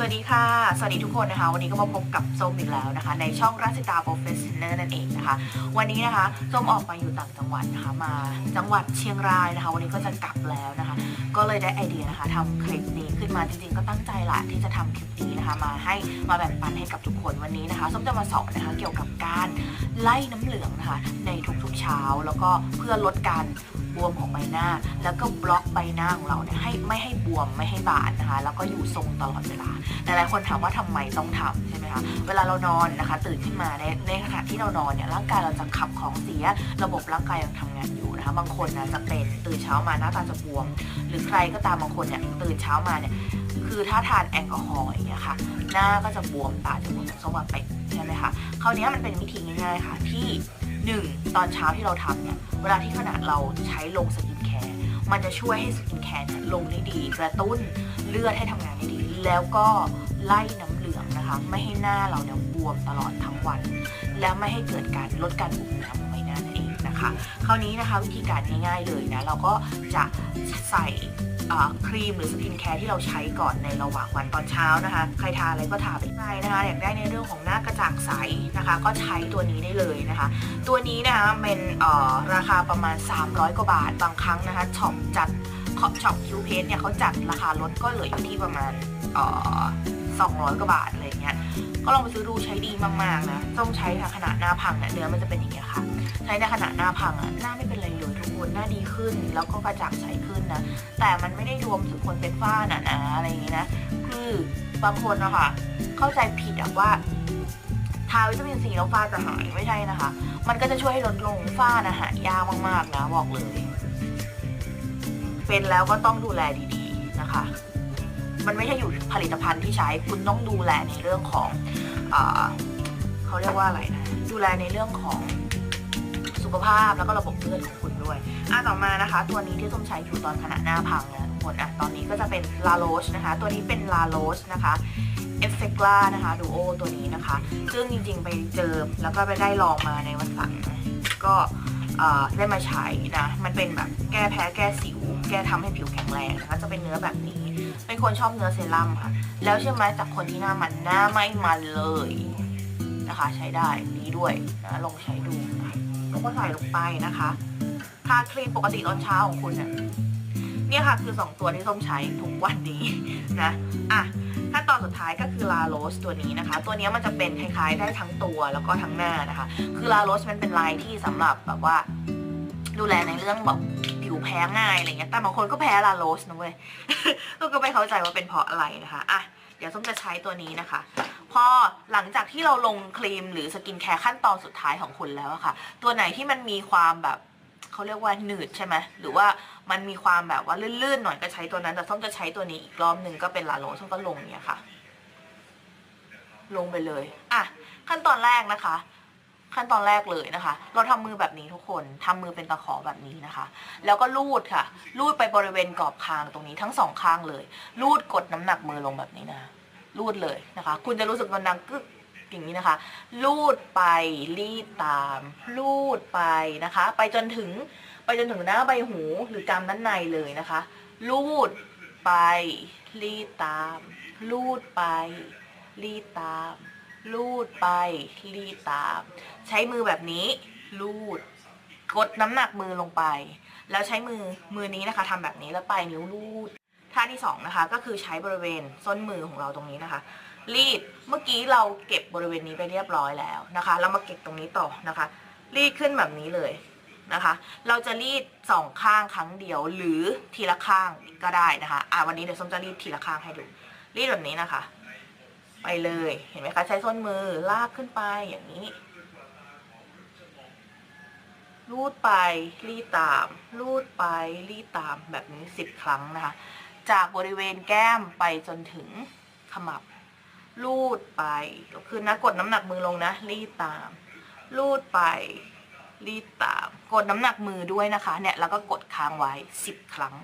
สวัสดีค่ะ สวัสดีทุกคนนะคะ วันนี้ก็มาพบกับส้มอีกแล้วนะคะ ในช่องราชตาโปรเฟสเนอร์นั่นเองนะคะ วันนี้นะคะส้มออกมาอยู่ต่างจังหวัดนะคะมาจังหวัดเชียงรายนะคะ วันนี้ก็จะกลับแล้วนะคะ ก็เลยได้ไอเดียนะคะทำคลิปนี้ขึ้นมาจริงๆ ก็ตั้งใจแหละที่จะทำคลิปนี้นะคะ มาให้มาแบ่งปันให้กับทุกคนวันนี้นะคะส้มจะมาสอนนะคะเกี่ยวกับการไล่น้ำเหลืองนะคะ ในทุกๆเช้า แล้วก็เพื่อลดการบวมของใบหน้า แล้วก็บล็อกใบหน้าของเราเนี่ยให้ไม่ให้บวมไม่ให้บาดนะคะ แล้วก็อยู่ทรงตลอดเวลาหลายๆคนถามว่าทำไมต้องทำใช่ไหมคะเวลาเรานอนนะคะ ตื่นขึ้นมาในในขณะที่เรานอนเนี่ยร่างกายเราจะขับของเสีย ระบบร่างกายยังทำงานอยู่นะคะบางคนนะจะเป็นตื่นเช้ามาหน้าตาจะบวมหรือใครก็ตามบางคนเนี่ยตื่นเช้ามาเนี่ยคือถ้าทานแอลกอฮอล์อย่างเงี้ยค่ะ หน้าก็จะบวมตาจะบวมสว่างไปดใช่ไหมคะคราวนี้มันเป็นวิธีง่ายๆค่ะที่หนึ่งตอนเช้าที่เราทำเนี่ยเวลาที่ขณะเราใช้ลงสกินแคร์มันจะช่วยให้สกินแคร์เนี่ยลงได้ดี กระตุ้นเลือดให้ทำงานได้ดี แล้วก็ไล่น้ำเหลืองนะคะ ไม่ให้หน้าเราเนี่ยบวมตลอดทั้งวัน แล้วไม่ให้เกิดการลดการบุ๋มน้ำ คะคราวนี้นะคะวิธีการง่ายๆเลยนะเราก็จะใส่ครีมหรือสกินแคร์ที่เราใช้ก่อนในระหว่างวันตอนเช้านะคะ ใครทาอะไรก็ทาไปได้นะคะอยากได้ในเรื่องของหน้ากระจ่างใสนะคะ ก็ใช้ตัวนี้ได้เลยนะคะ ตัวนี้นะคะเป็นราคาประมาณ 300 กว่าบาทบางครั้งนะคะช็อปจัดช็อปคิวเพสเนี่ยเขาจัดราคาลดก็เหลืออยู่ที่ประมาณเอ่อ 200 กว่าบาทอะไรเงี้ย ก็ลองไปซื้อดูใช้ดีมากๆนะ ต้องใช้ค่ะขนาดหน้าพังเนี่ยเนื้อมันจะเป็นอย่างเงี้ยค่ะ ใช้ในขนาดหน้าพังอะหน้าไม่เป็นไรเลยทุกคนหน้าดีขึ้น แล้วก็กระจ่างใสขึ้นนะ แต่มันไม่ได้รวมถึงคนเป็นฝ้าหนาๆอะไรอย่างงี้ยนะ คือบางคนนะคะเข้าใจผิดอะว่าทาวิตามินซีแล้วฝ้าจะหายไม่ใช่นะคะ มันก็จะช่วยให้ลดลงฝ้านะหายากมากๆนะบอกเลย เป็นแล้วก็ต้องดูแลดีๆนะคะ มันไม่ใช่อยู่ผลิตภัณฑ์ที่ใช้คุณต้องดูแลในเรื่องของเอเขาเรียกว่าอะไรนะดูแลในเรื่องของสุขภาพแล้วก็ระบบเลือดของคุณด้วยอะต่อมานะคะ ตัวนี้ที่ส้มใช้อยู่ตอนขณะหน้าพังนะทุกคนอะตอนนี้ก็จะเป็นลาโรชนะคะ ตัวนี้เป็นลาโรชนะคะเอฟเฟกลานะคะดูโอตัวนี้นะคะ ซึ่งจริงๆไปเจอแล้วก็ไปได้ลองมาในวันเสาร์นะก็ได้มาใช้นะ มันเป็นแบบแก้แพ้แก้สิว แก้ทำให้ผิวแข็งแรงนะคะจะเป็นเนื้อแบบนี้ เป็นคนชอบเนื้อเซรั่มค่ะ แล้วเชื่อไหมจากคนที่หน้ามันหน้าไม่มันเลยนะคะ ใช้ได้ดีด้วยนะลองใช้ดูนะแล้วก็ใส่ลงไปนะคะทาครีมปกติตอนเช้าของคุณเนี่ยเนี่ยค่ะคือ 2 ตัวที่ส้มใช้ทุกวันนี้นะอะขั้นตอนสุดท้ายก็คือลาโรสตัวนี้นะคะ ตัวนี้มันจะเป็นคล้ายๆได้ทั้งตัวแล้วก็ทั้งหน้านะคะ คือลาโรสมันเป็นลายที่สำหรับแบบว่า ดูแลในเรื่องแบบผิวแพ้ง่ายอะไรเงี้ย แต่บางคนก็แพ้ลาโรสนะเว้ยก็ไม่เข้าใจว่าเป็นเพราะอะไรนะคะ อะ เดี๋ยวส้มจะใช้ตัวนี้นะคะ พอหลังจากที่เราลงครีมหรือสกินแคร์ขั้นตอนสุดท้ายของคุณแล้วอะค่ะ ตัวไหนที่มันมีความแบบเขาเรียกว่าหนืดใช่ไหมหรือว่ามันมีความแบบว่าลื่นๆหน่อยก็ใช้ตัวนั้น แต่ส้มจะใช้ตัวนี้อีกรอบหนึ่งก็เป็นลาโรส้มก็ลงเนี้ยค่ะ ลงไปเลย อะ ขั้นตอนแรกนะคะ ขั้นตอนแรกเลยนะคะ เราทำมือแบบนี้ทุกคนทำมือเป็นตะขอแบบนี้นะคะ แล้วก็ลูดค่ะ ลูดไปบริเวณกรอบคางตรงนี้ทั้งสองข้างเลย ลูดกดน้ำหนักมือลงแบบนี้นะลูดเลยนะคะ คุณจะรู้สึกมันดังกึกอย่างนี้นะคะ ลูดไปรีดตาม ลูดไปนะคะ ไปจนถึงไปจนถึงหน้าใบหูหรือกรามด้านในเลยนะคะ ลูดไปรีดตาม ลูดไปรีดตาม ลูดไปรีดตาม ใช้มือแบบนี้ ลูด กดน้ำหนักมือลงไป แล้วใช้มือมือนี้นะคะทำแบบนี้แล้วปลายนิ้วลูดท่าที่สองนะคะก็คือใช้บริเวณส้นมือของเราตรงนี้นะคะ รีดเมื่อกี้เราเก็บบริเวณนี้ไปเรียบร้อยแล้วนะคะ เรามาเก็บตรงนี้ต่อนะคะ รีดขึ้นแบบนี้เลยนะคะ เราจะรีดสองข้างครั้งเดียวหรือทีละข้างก็ได้นะคะอะวันนี้เดี๋ยวส้มจะรีดทีละข้างให้ดู รีดแบบนี้นะคะ ไปเลยเห็นไหมคะ ใช้ส้นมือลากขึ้นไปอย่างนี้ลูดไปรีดตามลูดไปรีดตามแบบนี้สิบครั้งนะคะ จากบริเวณแก้มไปจนถึงขมับลูดไปคือนะกดน้ำหนักมือลงนะรีดตามลูดไป รีดตามกดน้ำหนักมือด้วยนะคะเนี่ยแล้วก็กดค้างไว้ 10 ครั้ง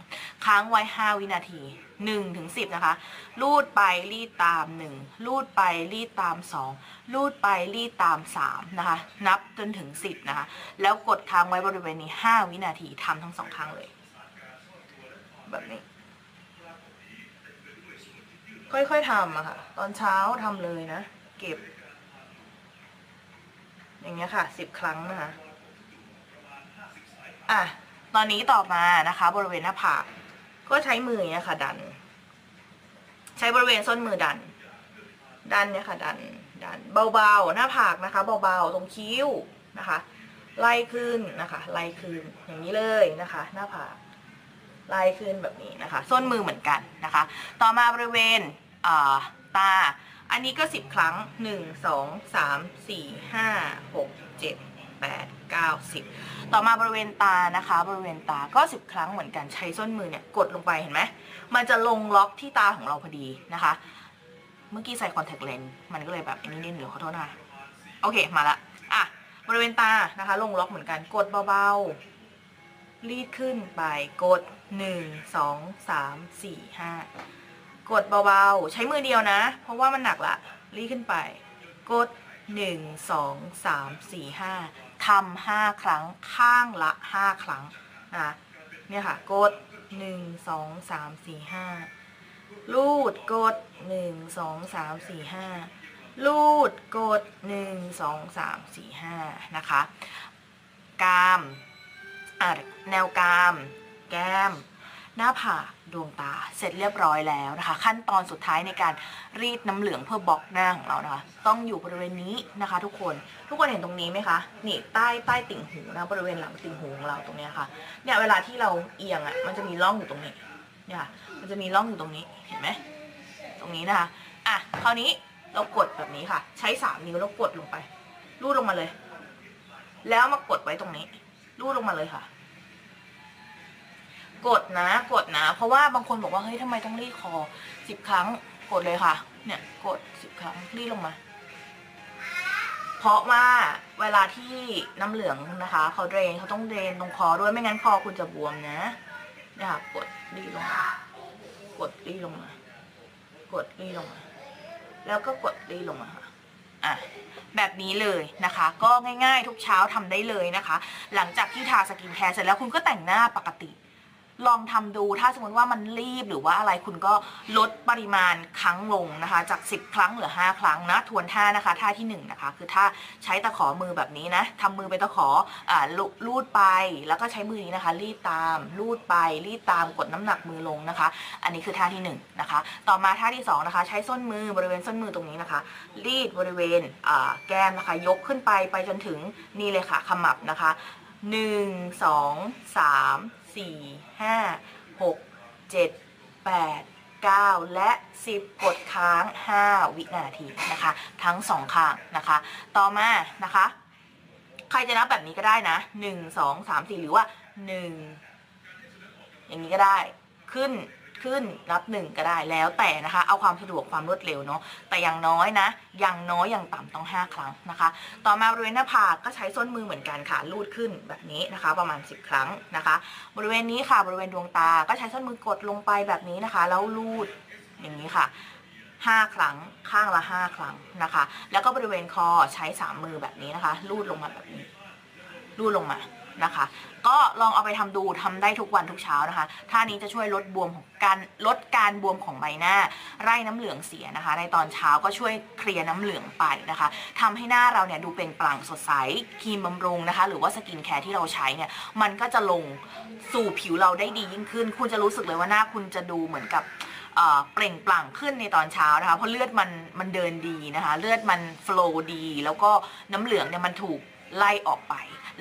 ค้างไว้ 5 วินาที 1 ถึง 10 นะคะลูดไปรีดตาม1ลูดไปรีดตาม2ลูดไปรีดตาม 3 นะคะ นับจนถึง 10 นะคะ แล้วกดค้างไว้บริเวณนี้ 5 วินาทีทำทั้งสองข้งเลย แบบนี้ ค่อยๆทำอะค่ะ ตอนเช้าทำเลยนะ เก็บ อย่างเงี้ยค่ะสิบครั้งนะคะ อะตอนนี้ต่อมานะคะ บริเวณหน้าผากก็ใช้มือเงี้ยค่ะดัน ใช้บริเวณส้นมือดัน ดันเนี่ยค่ะ ดันดันเบาๆหน้าผากนะคะ เบาๆตรงคิ้วนะคะ ไล่ขึ้นนะคะ ไล่ขึ้นอย่างนี้เลยนะคะ หน้าผากไล่ขึ้นแบบนี้นะคะ ส้นมือเหมือนกันนะคะ ต่อมาบริเวณตา อันนี้ก็สิบครั้งหนึ่งสองสามสี่ห้าหกเจ็ดแปด เก้าสิบต่อมาบริเวณตานะคะ บริเวณตาก็สิบครั้งเหมือนกันใช้ส้นมือเนี่ยกดลงไปเห็นไหมมันจะลงล็อกที่ตาของเราพอดีนะคะ เมื่อกี้ใส่คอนแทคเลนส์มันก็เลยแบบอันนี้นิดเดี๋ยวขอโทษนะคะโอเคมาละอะบริเวณตานะคะ ลงล็อกเหมือนกันกดเบาๆรีดขึ้นไปกดหนึ่งสองสามสี่ห้ากดเบาๆ ใช้มือเดียวนะ เพราะว่ามันหนักละรีดขึ้นไป กดหนึ่งสองสามสี่ห้า ทำห้าครั้งข้างละห้าครั้งนะเนี่ยค่ะ กดหนึ่งสองสามสี่ห้าลูดกดหนึ่งสองสามสี่ห้าลูดกดหนึ่งสองสามสี่ห้านะคะ กามอะแนวกาม แก้ม หน้าผากดวงตาเสร็จเรียบร้อยแล้วนะคะ ขั้นตอนสุดท้ายในการรีดน้ำเหลืองเพื่อบล็อกหน้าของเรานะคะ ต้องอยู่บริเวณนี้นะคะ ทุกคนทุกคนเห็นตรงนี้ไหมคะนี่ใต้ใต้ติ่งหูนะบริเวณหลังติ่งหูของเราตรงนี้ค่ะเนี่ยเวลาที่เราเอียงอะมันจะมีร่องอยู่ตรงนี้เนี่ยค่ะมันจะมีร่องอยู่ตรงนี้เห็นไหมตรงนี้นะคะอะคราวนี้เรากดแบบนี้ค่ะ ใช้สามนิ้วแล้วกดลงไป รูดลงมาเลย แล้วมากดไว้ตรงนี้ รูดลงมาเลยค่ะ กดนะกดนะ เพราะว่าบางคนบอกว่าเฮ้ยทำไมต้องรีดคอสิบครั้งกดเลยค่ะ เนี่ยกดสิบครั้งรีดลงมา เพราะว่าเวลาที่น้ำเหลืองนะคะเขาเดรนเขาต้องเดรนตรงคอด้วยไม่งั้นคอคุณจะบวมนะเนี่ยค่ะกดรีดลงมากดรีดลงมากดรีดลงมา แล้วก็กดรีดลงมาค่ะอะแบบนี้เลยนะคะ ก็ง่ายๆ ทุกเช้าทำได้เลยนะคะ หลังจากที่ทาสกินแคร์เสร็จแล้วคุณก็แต่งหน้าปกติ ลองทำดูถ้าสมมติว่ามันรีบหรือว่าอะไรคุณก็ลดปริมาณครั้งลงนะคะ จาก 10 ครั้งเหลือ 5 ครั้งนะทวนท่านะคะท่าที่1นะคะคือท่าใช้ตะขอมือแบบนี้นะทำมือเป็นตะขออ่าลูดไปแล้วก็ใช้มือนี้นะคะ รีดตามลูดไปรีดตามกดน้ำหนักมือลงนะคะ อันนี้คือท่าที่1นะคะ ต่อมาท่าที่2นะคะ ใช้ส้นมือบริเวณส้นมือตรงนี้นะคะ รีดบริเวณแก้มนะคะ ยกขึ้นไปไปจนถึงนี่เลยค่ะขมับนะคะ หนึ่งสองสามสี่ห้าหกเจ็ดแปดเก้าและสิบกดค้างห้าวินาทีนะคะ ทั้งสองข้างนะคะ ต่อมานะคะ ใครจะนับแบบนี้ก็ได้นะหนึ่งสองสามสี่หรือว่าหนึ่งอย่างนี้ก็ได้ขึ้น ขึ้นนับหนึ่งก็ได้แล้วแต่นะคะ เอาความสะดวกความรวดเร็วเนาะแต่อย่างน้อยนะอย่างน้อยอย่างต่ำต้องห้าครั้งนะคะ ต่อมาบริเวณหน้าผากก็ใช้ส้นมือเหมือนกันค่ะลูดขึ้นแบบนี้นะคะ ประมาณ 10 ครั้งนะคะ บริเวณนี้ค่ะบริเวณดวงตาก็ใช้ส้นมือกดลงไปแบบนี้นะคะแล้วลูดอย่างนี้ค่ะ5 ครั้งข้างละ 5 ครั้งนะคะ แล้วก็บริเวณคอใช้ 3 มือแบบนี้นะคะ ลูดลงมาแบบนี้ ลูดลงมา นะคะ ก็ลองเอาไปทำดูทำได้ทุกวันทุกเช้านะคะท่านี้จะช่วยลดบวมของการลดการบวมของใบหน้าไร่น้ำเหลืองเสียนะคะ ในตอนเช้าก็ช่วยเคลียร์น้ำเหลืองไปนะคะทำให้หน้าเราเนี่ยดูเปล่งปลั่งสดใสครีมบำรุงนะคะ หรือว่าสกินแคร์ที่เราใช้เนี่ยมันก็จะลงสู่ผิวเราได้ดียิ่งขึ้น คุณจะรู้สึกเลยว่าหน้าคุณจะดูเหมือนกับเปล่งปลั่งขึ้นในตอนเช้านะคะ เพราะเลือดมันมันเดินดีนะคะ เลือดมันฟลอดี แล้วก็น้ำเหลืองเนี่ยมันถูก ไล่ออกไป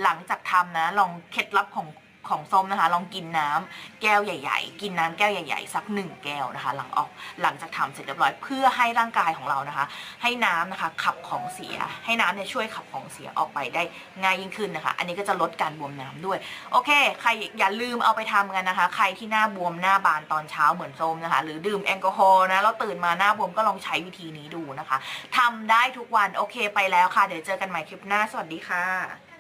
หลังจากทำนะลองเคล็ดลับของ ของส้มนะคะ ลองกินน้ำแก้วใหญ่ ๆ กินน้ำแก้วใหญ่ ๆ สักหนึ่งแก้วนะคะ หลังออกหลังจากทำเสร็จเรียบร้อยเพื่อให้ร่างกายของเรานะคะ ให้น้ำนะคะขับของเสีย ให้น้ำเนี่ยช่วยขับของเสียออกไปได้ง่ายยิ่งขึ้นนะคะ อันนี้ก็จะลดการบวมน้ำด้วย โอเค ใครอย่าลืมเอาไปทำกันนะคะ ใครที่หน้าบวมหน้าบานตอนเช้าเหมือนส้มนะคะ หรือดื่มแอลกอฮอล์นะแล้วตื่นมาหน้าบวมก็ลองใช้วิธีนี้ดูนะคะทำได้ทุกวันโอเคไปแล้วค่ะ เดี๋ยวเจอกันใหม่คลิปหน้าสวัสดีค่ะ